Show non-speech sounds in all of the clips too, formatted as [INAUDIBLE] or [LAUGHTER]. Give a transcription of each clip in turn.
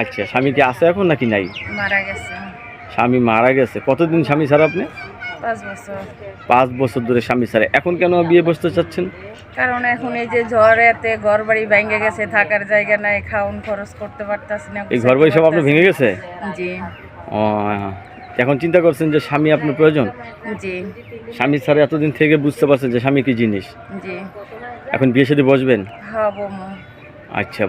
আচ্ছা স্বামী কি আছে এখন নাকি নাই? মারা গেছে। স্বামী মারা গেছে। কতদিন স্বামী ছাড়া আপনি? পাঁচ বছর। পাঁচ বছর ধরে স্বামী ছাড়া। এখন কেন বিয়ে বসতে চাচ্ছেন? কারণ এখন এই যে ঝড়েতে ঘর বাড়ি ভেঙে গেছে থাকার জায়গা নাই খাউন খরচ করতে পারতাছি না এই ঘর বাড়ি সব আপনার ভেঙে গেছে? জি। ও এখন চিন্তা করছেন যে স্বামী আপনার প্রয়োজন? জি। স্বামী ছাড়া এতদিন থেকে বুঝতে পারছেন যে স্বামী কি জিনিস? জি। এখন বিয়ে সাথে বসবেন? হব আচ্ছা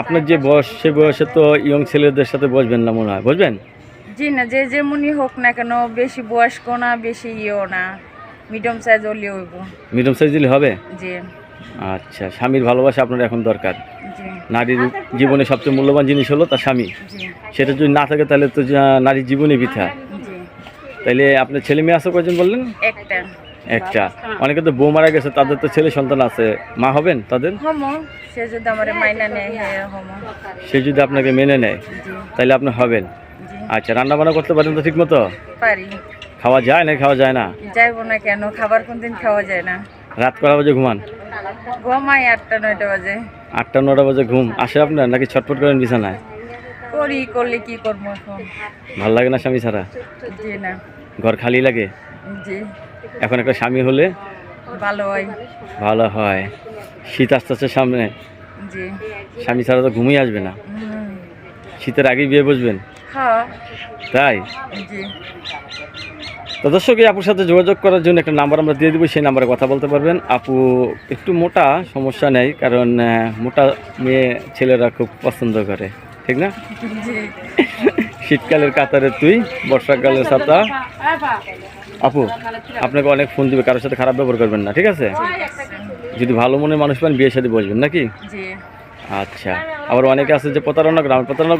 আপনার যে বয়স সে বয়সে তো ইয়ং ছেলেদের সাথে বসবেন না মনে হয় বসবেন? জি না যে যেমনই হোক না কেন বেশি বয়স্ক না বেশি ইয়েও না মিডিয়াম সাইজ হলে হইব। মিডিয়াম সাইজ দিলে হবে? জি। আচ্ছা স্বামীর ভালোবাসা আপনার এখন দরকার। জি। নারীর জীবনে সবচেয়ে মূল্যবান জিনিস হলো তার স্বামী। জি। সেটা যদি না থাকে তাহলে তো নারীর জীবনে বৃথা। জি। তাইলে আপনার ছেলে মেয়ে আছে কয়জন বললেন? একটা। একটা। অনেকে তো বউ মারা গেছে তাদের তো ছেলে সন্তান আছে। মা হবেন তাদের? সে যদি আমার মাইনা নেয় হ্যাঁ। সে যদি আপনাকে মেনে নেয় তাহলে আপনি হবেন। আচ্ছা রান্না বান্না করতে পারেন তো ঠিক মতো পারি। খাওয়া যায় না খাওয়া যায় না? যাইবো না কেন? খাবার কোনদিন খাওয়া যায় না। রাত কটা বাজে ঘুমান? ঘুমাই আটটা নয়টা বাজে। আটটা নটা বাজে ঘুম। আসে আপনার নাকি ছটফট করেন বিছানায়? করি করলে কি করব এখন? ভালো লাগে না স্বামী ছাড়া? জি না। ঘর খালি লাগে? জি। এখন একটা স্বামী হলে ভালো হয়। ভালো হয়। শীত আসতে আসতে সামনে। জি। স্বামী ছাড়া তো ঘুমিয়ে আসবে না। শীতের আগেই বিয়ে বসবেন। হ্যাঁ। তাই? তো দর্শক এই আপুর সাথে যোগাযোগ করার জন্য একটা নাম্বার আমরা দিয়ে দিব সেই নাম্বারে কথা বলতে পারবেন। আপু একটু মোটা সমস্যা নেই কারণ মোটা মেয়ে ছেলেরা খুব পছন্দ করে ঠিক না? [LAUGHS] শীতকালের কাতারে তুই বর্ষাকালের ছাতা। আপু আপনাকে অনেক ফোন দিবে কারোর সাথে খারাপ ব্যবহার করবেন না ঠিক আছে? যদি ভালো মনে মানুষ পান বিয়ের সাথে বসবেন নাকি? আচ্ছা। আবার অনেকে আছে যে প্রতারণা গ্রাম প্রতারণা